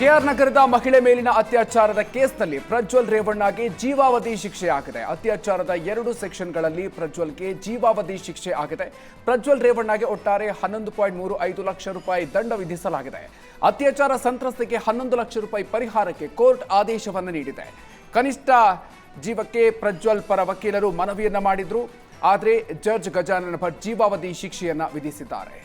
K R ನಗರದ ಮಹಿಳೆ ಮೇಲಿನ ಅತ್ಯಾಚಾರದ ಕೇಸ್ನಲ್ಲಿ ಪ್ರಜ್ವಲ್ ರೇವಣ್ಣಗೆ ಜೀವಾವಧಿ ಶಿಕ್ಷೆ ಆಗಿದೆ ಅತ್ಯಾಚಾರದ ಎರಡು ಸೆಕ್ಷನ್ಗಳಲ್ಲಿ ಪ್ರಜ್ವಲ್ಗೆ ಜೀವಾವಧಿ ಶಿಕ್ಷೆ ಆಗಿದೆ. ಪ್ರಜ್ವಲ್ ರೇವಣ್ಣಗೆ ಒಟ್ಟಾರೆ ಹನ್ನೊಂದು ಪಾಯಿಂಟ್ ಮೂರು ಐದು ಲಕ್ಷ ರೂಪಾಯಿ ದಂಡ ವಿಧಿಸಲಾಗಿದೆ. ಅತ್ಯಾಚಾರ ಸಂತ್ರಸ್ತೆಗೆ ಹನ್ನೊಂದು ಲಕ್ಷ ರೂಪಾಯಿ ಪರಿಹಾರಕ್ಕೆ ಕೋರ್ಟ್ ಆದೇಶವನ್ನು ನೀಡಿದೆ. ಕನಿಷ್ಠ ಜೀವಕ್ಕೆ ಪ್ರಜ್ವಲ್ ಪರ ವಕೀಲರು ಮನವಿಯನ್ನ ಮಾಡಿದ್ರು. ಆದರೆ ಜಡ್ಜ್ ಗಜಾನನ ಭಟ್ ಜೀವಾವಧಿ ಶಿಕ್ಷೆಯನ್ನ ವಿಧಿಸಿದ್ದಾರೆ.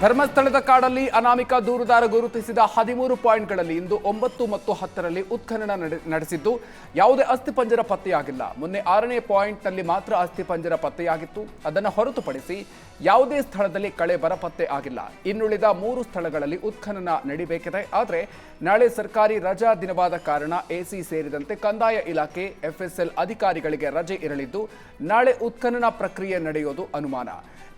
ಧರ್ಮಸ್ಥಳದ ಕಾಡಲ್ಲಿ ಅನಾಮಿಕ ದೂರುದಾರ ಗುರುತಿಸಿದ ಹದಿಮೂರು ಪಾಯಿಂಟ್ಗಳಲ್ಲಿ ಇಂದು ಒಂಬತ್ತು ಮತ್ತು ಹತ್ತರಲ್ಲಿ ಉತ್ಖನನ ನಡೆ- ನಡೆಸಿದ್ದು ಯಾವುದೇ ಅಸ್ಥಿಪಂಜರ ಪತ್ತೆಯಾಗಿಲ್ಲ. ಮೊನ್ನೆ ಆರನೇ ಪಾಯಿಂಟ್ನಲ್ಲಿ ಮಾತ್ರ ಅಸ್ಥಿಪಂಜರ ಪತ್ತೆಯಾಗಿತ್ತು. ಅದನ್ನು ಹೊರತುಪಡಿಸಿ ಯಾವುದೇ ಸ್ಥಳದಲ್ಲಿ ಕಳೆ ಬರ ಪತ್ತೆ ಆಗಿಲ್ಲ. ಇನ್ನುಳಿದ ಮೂರು ಸ್ಥಳಗಳಲ್ಲಿ ಉತ್ಖನನ ನಡಿಬೇಕಿದೆ. ಆದರೆ ನಾಳೆ ಸರ್ಕಾರಿ ರಜಾ ದಿನವಾದ ಕಾರಣ ಎಸಿ ಸೇರಿದಂತೆ ಕಂದಾಯ ಇಲಾಖೆ, ಎಫ್ಎಸ್ಎಲ್ ಅಧಿಕಾರಿಗಳಿಗೆ ರಜೆ ಇರಲಿದ್ದು ನಾಳೆ ಉತ್ಖನನ ಪ್ರಕ್ರಿಯೆ ನಡೆಯೋದು ಅನುಮಾನ.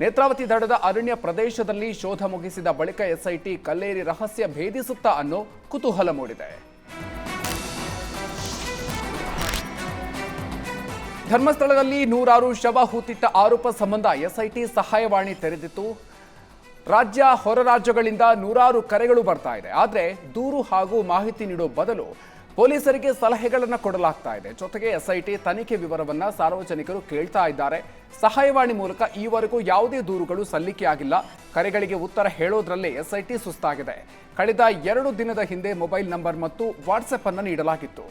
ನೇತ್ರಾವತಿ ದಡದ ಅರಣ್ಯ ಪ್ರದೇಶದಲ್ಲಿ ಶೋಧ ಮುಗಿಸಿದ ಬಳಿಕ ಎಸ್ಐಟಿ ಕಲ್ಲೇರಿ ರಹಸ್ಯ ಭೇದಿಸುತ್ತಾ ಅನ್ನೋ ಕುತೂಹಲ ಮೂಡಿದೆ. ಧರ್ಮಸ್ಥಳದಲ್ಲಿ ನೂರಾರು ಶವ ಹೂತಿಟ್ಟ ಆರೋಪ ಸಂಬಂಧ ಎಸ್ಐಟಿ ಸಹಾಯವಾಣಿ ತೆರೆದಿತ್ತು. ರಾಜ್ಯ ಹೊರ ರಾಜ್ಯಗಳಿಂದ ನೂರಾರು ಕರೆಗಳು ಬರ್ತಾ ಇದೆ. ಆದರೆ ದೂರು ಹಾಗೂ ಮಾಹಿತಿ ನೀಡೋ ಬದಲು ಪೊಲೀಸರಿಗೆ ಸಲಹೆಗಳನ್ನು ಕೊಡಲಾಗ್ತಾ ಇದೆ. ಜೊತೆಗೆ ಎಸ್ಐಟಿ ತನಿಖೆ ವಿವರವನ್ನು ಸಾರ್ವಜನಿಕರು ಕೇಳ್ತಾ ಇದ್ದಾರೆ. ಸಹಾಯವಾಣಿ ಮೂಲಕ ಈವರೆಗೂ ಯಾವುದೇ ದೂರುಗಳು ಸಲ್ಲಿಕೆಯಾಗಿಲ್ಲ ಕರೆಗಳಿಗೆ ಉತ್ತರ ಹೇಳೋದ್ರಲ್ಲೇ ಎಸ್ಐಟಿ ಸುಸ್ತಾಗಿದೆ. ಕಳೆದ ಎರಡು ದಿನದ ಹಿಂದೆ ಮೊಬೈಲ್ ನಂಬರ್ ಮತ್ತು ವಾಟ್ಸಪ್ ಅನ್ನು ನೀಡಲಾಗಿತ್ತು.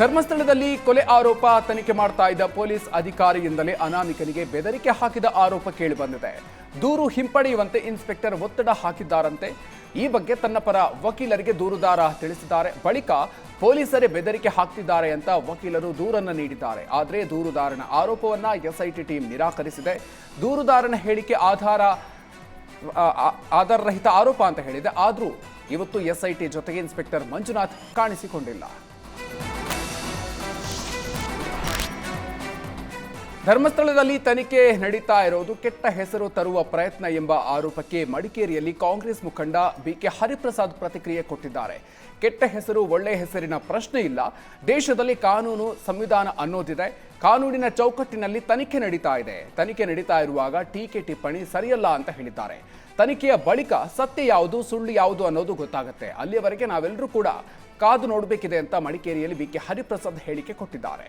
ಧರ್ಮಸ್ಥಳದಲ್ಲಿ ಕೊಲೆ ಆರೋಪ ತನಿಖೆ ಮಾಡ್ತಾ ಇದ್ದ ಪೊಲೀಸ್ ಅಧಿಕಾರಿಯಿಂದಲೇ ಅನಾಮಿಕನಿಗೆ ಬೆದರಿಕೆ ಹಾಕಿದ ಆರೋಪ ಕೇಳಿಬಂದಿದೆ ದೂರು ಹಿಂಪಡೆಯುವಂತೆ ಇನ್ಸ್ಪೆಕ್ಟರ್ ಒತ್ತಡ ಹಾಕಿದ್ದಾರಂತೆ. ಈ ಬಗ್ಗೆ ತನ್ನ ಪರ ವಕೀಲರಿಗೆ ದೂರುದಾರ ತಿಳಿಸಿದ್ದಾರೆ. ಬಳಿಕ ಪೊಲೀಸರೇ ಬೆದರಿಕೆ ಹಾಕ್ತಿದ್ದಾರೆ ಅಂತ ವಕೀಲರು ದೂರನ್ನು ನೀಡಿದ್ದಾರೆ. ಆದರೆ ದೂರುದಾರನ ಆರೋಪವನ್ನು ಎಸ್ಐಟಿ ಟೀಮ್ ನಿರಾಕರಿಸಿದೆ. ದೂರುದಾರನ ಹೇಳಿಕೆ ಆಧಾರ ಆಧಾರರಹಿತ ಆರೋಪ ಅಂತ ಹೇಳಿದೆ. ಆದರೂ ಇವತ್ತು ಎಸ್ಐಟಿ ಜೊತೆಗೆ ಇನ್ಸ್ಪೆಕ್ಟರ್ ಮಂಜುನಾಥ್ ಕಾಣಿಸಿಕೊಂಡಿಲ್ಲ. ಧರ್ಮಸ್ಥಳದಲ್ಲಿ ತನಿಖೆ ನಡೀತಾ ಇರೋದು ಕೆಟ್ಟ ಹೆಸರು ತರುವ ಪ್ರಯತ್ನ ಎಂಬ ಆರೋಪಕ್ಕೆ ಮಡಿಕೇರಿಯಲ್ಲಿ ಕಾಂಗ್ರೆಸ್ ಮುಖಂಡ ಬಿಕೆ ಹರಿಪ್ರಸಾದ್ ಪ್ರತಿಕ್ರಿಯೆ ಕೊಟ್ಟಿದ್ದಾರೆ. ಕೆಟ್ಟ ಹೆಸರು, ಒಳ್ಳೆ ಹೆಸರಿನ ಪ್ರಶ್ನೆ ಇಲ್ಲ. ದೇಶದಲ್ಲಿ ಕಾನೂನು ಸಂವಿಧಾನ ಅನ್ನೋದಿದೆ. ಕಾನೂನಿನ ಚೌಕಟ್ಟಿನಲ್ಲಿ ತನಿಖೆ ನಡೀತಾ ಇದೆ. ತನಿಖೆ ನಡೀತಾ ಇರುವಾಗ ಟೀಕೆ ಟಿಪ್ಪಣಿ ಸರಿಯಲ್ಲ ಅಂತ ಹೇಳಿದ್ದಾರೆ. ತನಿಖೆಯ ಬಳಿಕ ಸತ್ಯ ಯಾವುದು, ಸುಳ್ಳು ಯಾವುದು ಅನ್ನೋದು ಗೊತ್ತಾಗುತ್ತೆ. ಅಲ್ಲಿಯವರೆಗೆ ನಾವೆಲ್ಲರೂ ಕೂಡ ಕಾದು ನೋಡಬೇಕಿದೆ ಅಂತ ಮಡಿಕೇರಿಯಲ್ಲಿ ಬಿಕೆ ಹರಿಪ್ರಸಾದ್ ಹೇಳಿಕೆ ಕೊಟ್ಟಿದ್ದಾರೆ.